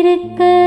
இருக்க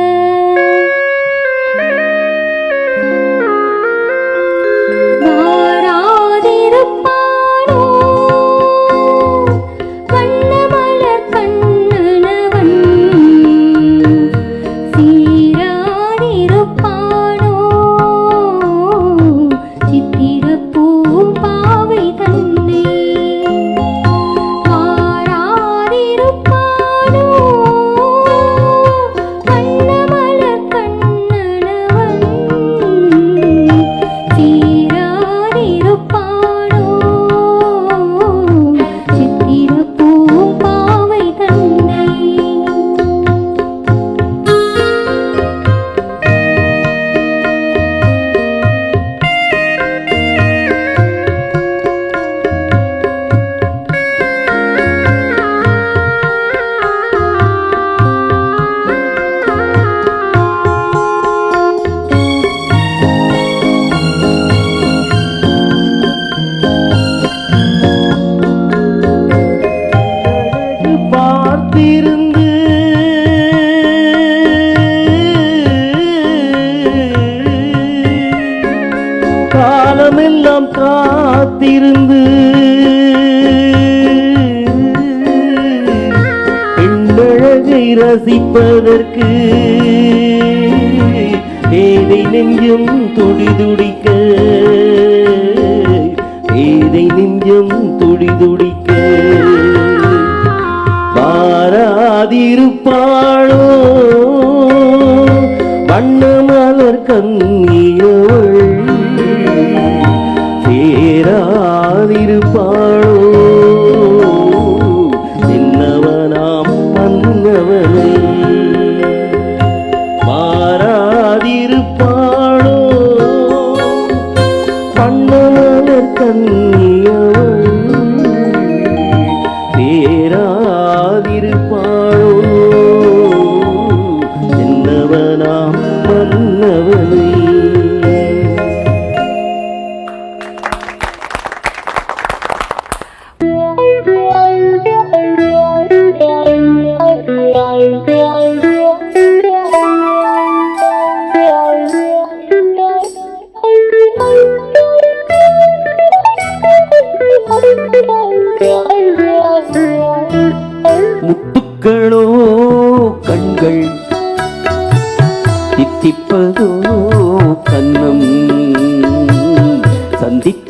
ரசிப்பதற்கு பேதை நெஞ்சம் துடிதுடிக்க. பேதை நெஞ்சம் துடிதுடிக்க. பாராதிருப்பாளோ பண்ணு கனவழி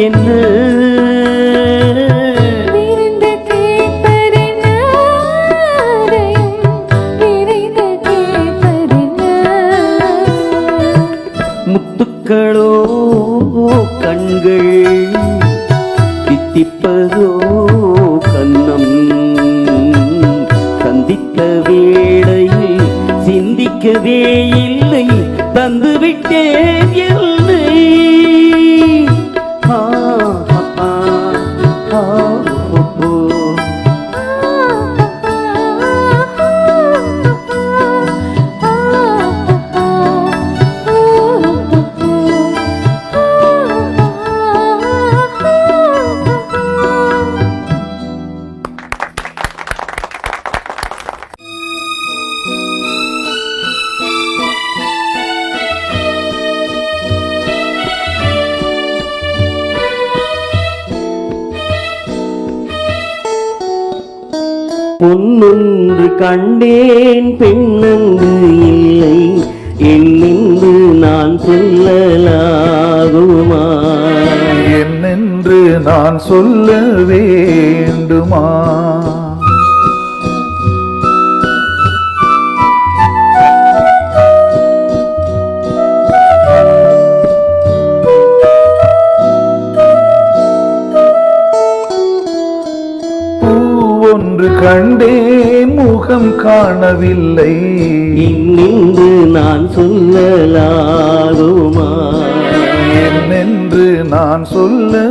என்று. முத்துக்களோ கண்கள் தித்திப்பதோ பொன்னொன்று கண்டேன் பெண்ணங்கு இல்லை. என்னென்று நான் சொல்லலாகுமா? என்னென்று நான் சொல்ல வேண்டுமா? கண்டேன் முகம் காணவில்லை. இன்னென்று நான் சொல்லலாகுமா? என்னென்று நான் சொல்ல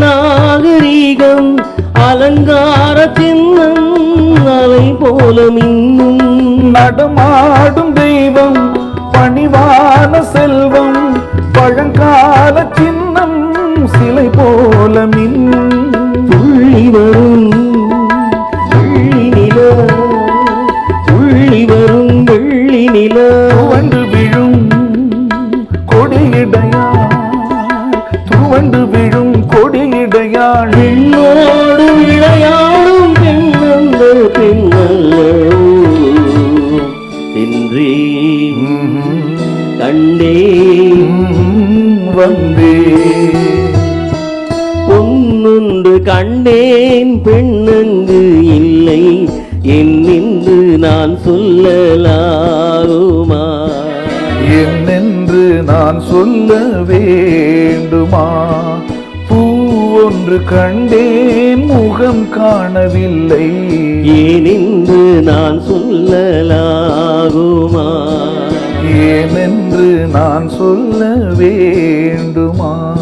நாகரீகம் அலங்கார சின்னம் அலை போல மின்னும். நடமாடும் தெய்வம் பணிவான செல்வம் பழங்கால வந்தே. பொன்னொன்று கண்டேன் பெண்ணங்கு இல்லை. என்னென்று நான் சொல்லலாகுமா? என்னென்று நான் சொல்ல வேண்டுமா? பூ ஒன்று கண்டேன் முகம் காணவில்லை. ஏனென்று நான் சொல்லலாகுமா? ஏனென்று நான் சொல்ல வேண்டுமா?